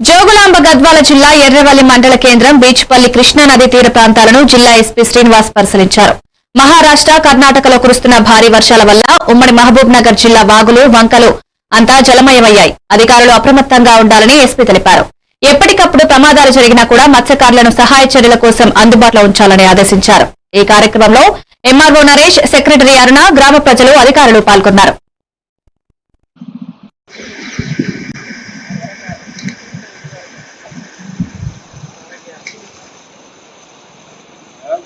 జోగులాంబ గద్వాల జిల్లా ఎర్రవల్లి మండల కేంద్రం బీచ్పల్లి కృష్ణానది తీర ప్రాంతాలను జిల్లా ఎస్పీ శ్రీనివాస్ పరిశీలించారు. మహారాష్ట్ర కర్ణాటకలో కురుస్తున్న భారీ వర్షాల వల్ల ఉమ్మడి మహబూబ్ నగర్ జిల్లా వాగులు వంకలు అంతా జలమయమయ్యాయి. అధికారులు అప్రమత్తంగా ఉండాలని ఎస్పీ తెలిపారు. ఎప్పటికప్పుడు ప్రమాదాలు జరిగినా కూడా మత్స్యకారులను సహాయ చర్యల కోసం అందుబాటులో ఉంచాలని ఆదేశించారు. ఈ కార్యక్రమంలో ఎంఆర్ఓ నరేష్ సెక్రటరీ అరుణ గ్రామ ప్రజలు అధికారులు పాల్గొన్నారు.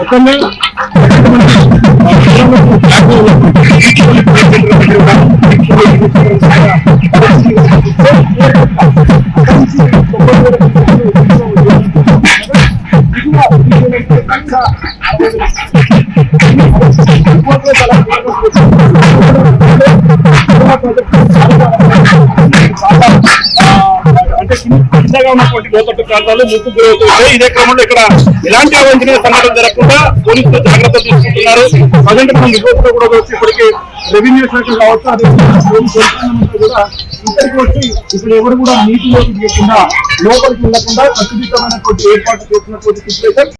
ওখানে కిందగా ఉన్నటువంటి లోతట్టు ప్రాంతాలు ముప్పు గురవుతున్నాయి ఇదే క్రమంలో ఇక్కడ ఎలాంటి అవంచనీయ సంఘటన జరగకుండా పోలీసులు జాగ్రత్తలు తీసుకుంటున్నారు. ప్రజెంట్ మనం రిపోర్ట్ కూడా వచ్చి ఇప్పటికి రెవెన్యూ శాఖ కావచ్చు అదే కూడా ఇక్కడికి వచ్చి ఇప్పుడు ఎవరు కూడా నీటిలోకి దిగకుండా లోపలికి వెళ్ళకుండా కట్టుదిట్టమైనటువంటి ఏర్పాటు చేసినటువంటి సిచ్యువేషన్